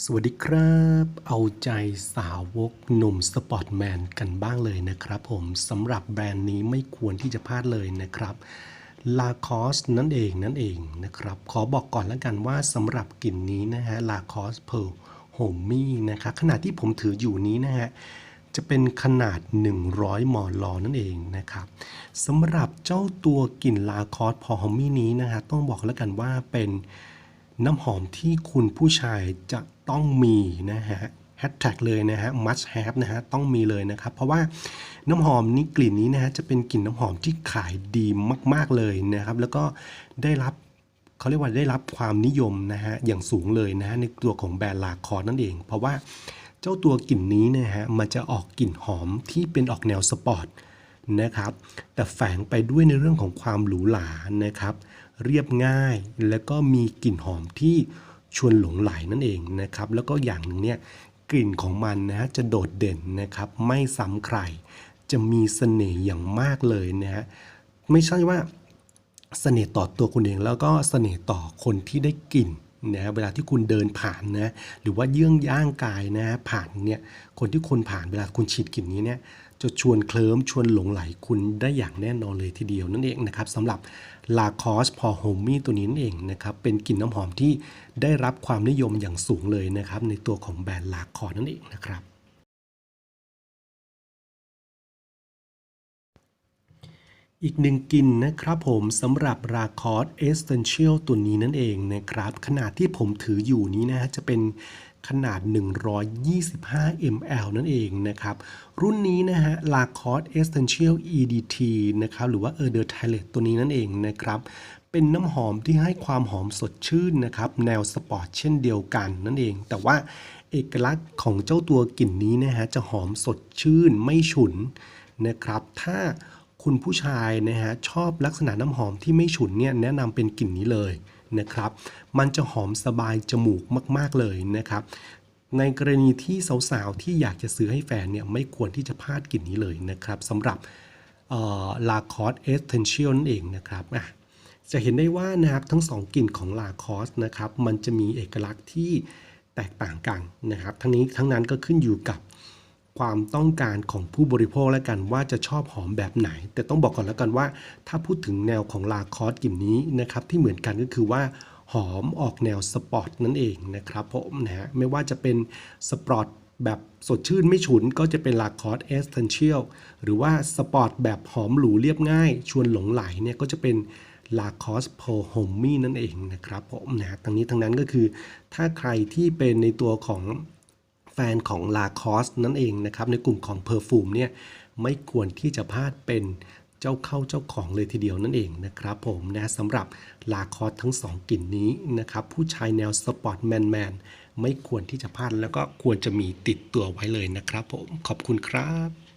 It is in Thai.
สวัสดีครับ เอาใจสาวกหนุ่มสปอร์ตแมนกันบ้างเลยนะครับผมสำหรับแบรนด์นี้ไม่ควรที่จะพลาดเลยนะครับลาคอสนั่นเองนั่นเองนะครับ ขอบอกก่อนแล้วกันว่าสำหรับกลิ่นนี้นะฮะลาคอสเพลโฮมี่นะครับขนาดที่ผมถืออยู่นี้นะฮะจะเป็นขนาด 100มอลนั่นเองนะครับสำหรับเจ้าตัวกลิ่นลาคอสพอฮอมมี่นี้นะฮะต้องบอกแล้วกันว่าเป็น น้ำหอมที่คุณผู้ชายจะต้องมีนะฮะแฮชแท็กเลยนะฮะ must have นะฮะต้องมีเลยนะครับ เพราะว่าน้ำหอมนี้กลิ่นนี้นะฮะจะเป็นกลิ่นน้ำหอมที่ขายดีมาก ๆเลยนะครับ แล้วก็ได้รับเขาเรียกว่าได้รับความนิยมนะฮะอย่างสูงเลยนะฮะในตัวของแบรนด์ลาคอร์นั่นเอง เพราะว่าเจ้าตัวกลิ่นนี้นะฮะมันจะออกกลิ่นหอมที่เป็นออกแนวสปอร์ต นะครับ แต่แฝงไปด้วยในเรื่องของความหรูหรานะครับ เรียบง่ายแล้วก็มีกลิ่นหอมที่ชวนหลงไหลนั่นเองนะครับ แล้วก็อย่างหนึ่งเนี่ยกลิ่นของมันนะฮะจะโดดเด่นนะครับ ไม่ซ้ำใคร จะมีเสน่ห์อย่างมากเลยนะฮะไม่ใช่ว่าเสน่ห์ต่อตัวคุณเองแล้วก็เสน่ห์ต่อคนที่ได้กลิ่น นะเวลาที่คุณเดินผ่านนะหรือว่าเยื่องย่างกายนะผ่านเนี่ยคนที่คนผ่านเวลาคุณฉีดกลิ่นนี้เนี่ยจะชวนเคลิ้มชวนหลงไหลคุณได้อย่างแน่นอนเลยทีเดียวนั่นเองนะครับสำหรับลาคอสพอโฮมี่ตัวนี้นั่นเองนะครับเป็นกลิ่นน้ำหอมที่ได้รับความนิยมอย่างสูงเลยนะครับในตัวของแบรนด์ลาคอสนั่นเองนะครับ อีกหนึ่งกลิ่นนะครับผมสำหรับราคอร์ดเอสเซนเชียลตัวนี้นั่นเองนะครับ ขนาดที่ผมถืออยู่นี้นะฮะจะเป็นขนาด 125 ml นั่นเองนะครับ รุ่นนี้นะฮะ La c o s Essential EDT นะครับ หรือว่า e r d e r t i l e t ตัวนี้นั่นเองนะครับ เป็นน้ำหอมที่ให้ความหอมสดชื่นนะครับ แนวสปอร์ตเช่นเดียวกันนั่นเอง แต่ว่าเอกลักษณ์ของเจ้าตัวกลิ่นนี้นะฮะ จะหอมสดชื่นไม่ฉุนนะครับ ถ้า คุณผู้ชายนะฮะชอบลักษณะน้ำหอมที่ไม่ฉุนเนี่ยแนะนำเป็นกลิ่นนี้เลยนะครับ มันจะหอมสบายจมูกมาก ๆเลยนะครับในกรณีที่สาวๆที่อยากจะซื้อให้แฟนเนี่ยไม่ควรที่จะพลาดกลิ่นนี้เลยนะครับสำหรับลาคอสเอสเทนเชียลนั่นเองนะครับะจะเห็นได้ว่านะครับทั้งสองกลิ่นของลาคอสนะครับมันจะมีเอกลักษณ์ที่แตกต่างกันนะครับ ทั้งนี้ทั้งนั้นก็ขึ้นอยู่กับ ความต้องการของผู้บริโภคแล้วกันว่าจะชอบหอมแบบไหน แต่ต้องบอกก่อนแล้วกันว่า ถ้าพูดถึงแนวของลาคอสกลิ่นนี้นะครับที่เหมือนกันก็คือว่าหอมออกแนวสปอร์ตนั่นเองนะครับผมนะฮะไม่ว่าจะเป็นสปอร์ตแบบสดชื่นไม่ฉุนก็จะเป็นลาคอสเอสเทนเชียลหรือว่าสปอร์ตแบบหอมหรูเรียบง่าย ชวนหลงไหลเนี่ยก็จะเป็นลาคอสโพโฮมี่นั่นเองนะครับผมนะฮะทั้งนี้ทั้งนั้นก็คือ ถ้าใครที่เป็นในตัวของ แฟนของลาคอสนั่นเองนะครับ ในกลุ่มของเพอร์ฟูมเนี่ยไม่ควรที่จะพลาดเป็นเจ้าเข้าเจ้าของเลยทีเดียวนั่นเองนะครับผมนะสำหรับลาคอสทั้ง 2กลิ่นนี้นะครับผู้ชายแนวสปอร์ตแมนแมนไม่ควรที่จะพลาดแล้วก็ควรจะมีติดตัวไว้เลยนะครับผมขอบคุณครับ